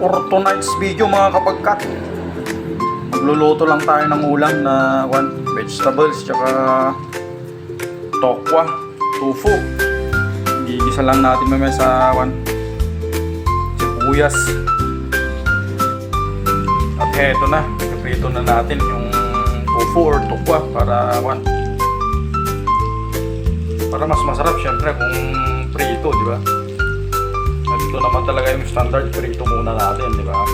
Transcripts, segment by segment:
For tonight's video mga kapagkat Magluluto lang tayo ng ulam na one, vegetables tsaka tokwa, tofu Gigisa lang natin mamaya sa one, sibuyas At heto na, prito na natin yung tofu or tokwa para one, para mas masarap syempre kung prito, di ba? Ito naman talaga yung standard prito muna natin, di ba?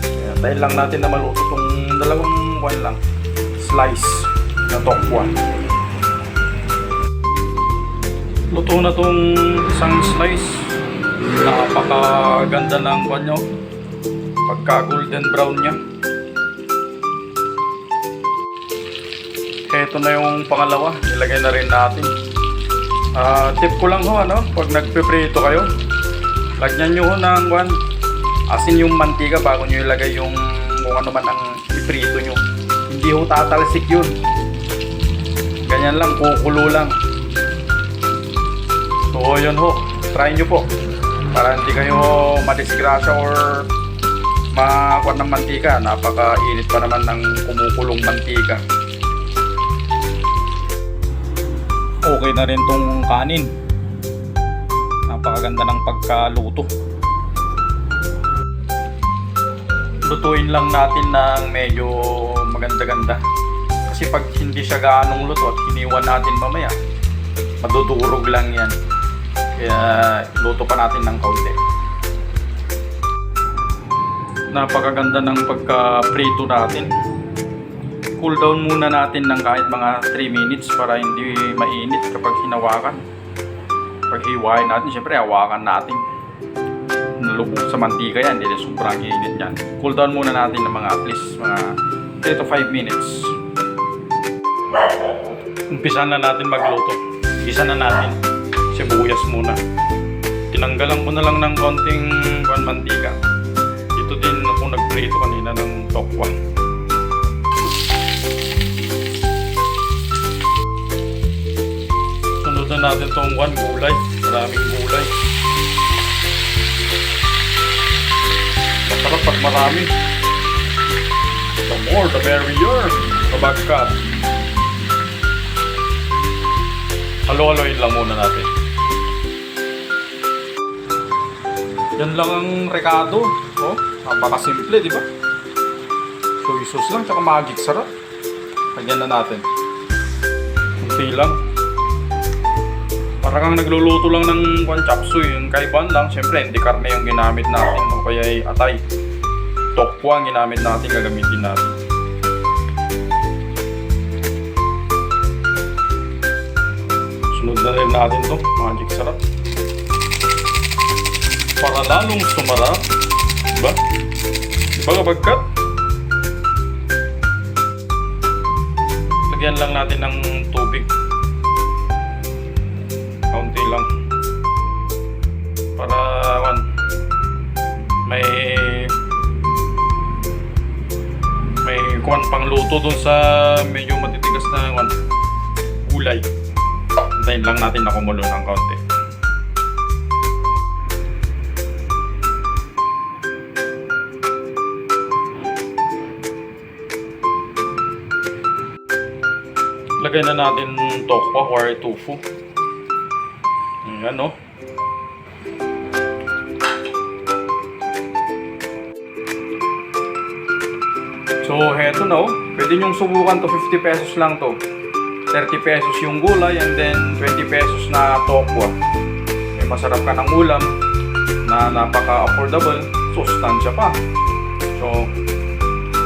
Kaya tayo lang natin na maluto itong dalawang one lang slice na tokwa. Luto na tong isang slice. Napakaganda ng kwan nyo. Pagka golden brown niya. Ito na yung pangalawa. Nilagay na rin natin. Ah, tip ko lang ho, ano, pag nagpiprito kayo, lagyan nyo ng one, asin yung mantika bago nyo ilagay yung kung ano man ang iprito nyo. Hindi ho tatalsik yun. Ganyan lang, kukulo lang. So, yun ho. Try nyo po. Para hindi kayo madisgrasya or makakuha ng mantika. Napakainit pa naman ng kumukulong mantika. Okay na rin tong kanin. Napakaganda ng pagkaluto. Lutuin lang natin ng medyo maganda-ganda. Kasi pag hindi siya gaanong luto at hiniwan natin mamaya, madudurog lang yan. Kaya luto pa natin ng kaunti. Napakaganda ng pagka-prito natin. Cool down muna natin ng kahit mga 3 minutes para hindi mainit kapag hinawakan. Pag hiwain natin, syempre hawakan natin. Nalubog sa mantika yan, hindi sobrang init yan. Cool down muna natin ng mga at least mga 3 to 5 minutes. Umpisa na natin magluto. Umpisa na natin. Sibuyas muna. Tinanggalan ko na lang ng konting kuan mantika. Ito din ako nagprito kanina ng tokwa. Na natin tong one gulay. Maraming gulay. Masarap pag marami. The more, the merrier. Kabagkat. Halo-haloin lang muna natin. Yan lang ang rekado. Oh, napakasimple, di ba? Soy sauce lang, tsaka magic sarap. Lagyan na natin. Kunti lang. Parang kang nagluluto lang ng kwan. Yung kaiban lang, syempre hindi karne yung ginamit natin. O kaya ay atay. Tokwa ang ginamit natin, gagamitin natin. Sunod na rin natin to. Magic sarap. Para lalong sumarap. Diba? Diba kapag cut? Lagyan lang natin ng tubig. May kuwan pang luto dun sa medyo matitigas na kuwan, gulay. Antayin lang natin na kumulo ng kaunti. Lagay na natin tokwa or tofu. Ayan no. So, heto na oh. Pwede nyong subukan to 50 pesos lang to. 30 pesos yung gulay and then 20 pesos na tokwa. May masarap ka ng ulam na napaka-affordable. Sustansya pa. So,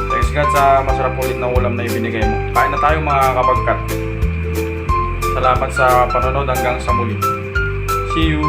thanks God sa masarap ulit na ulam na ibinigay mo. Kain na tayo mga kapagkat. Salamat sa panonood hanggang sa muli. See you!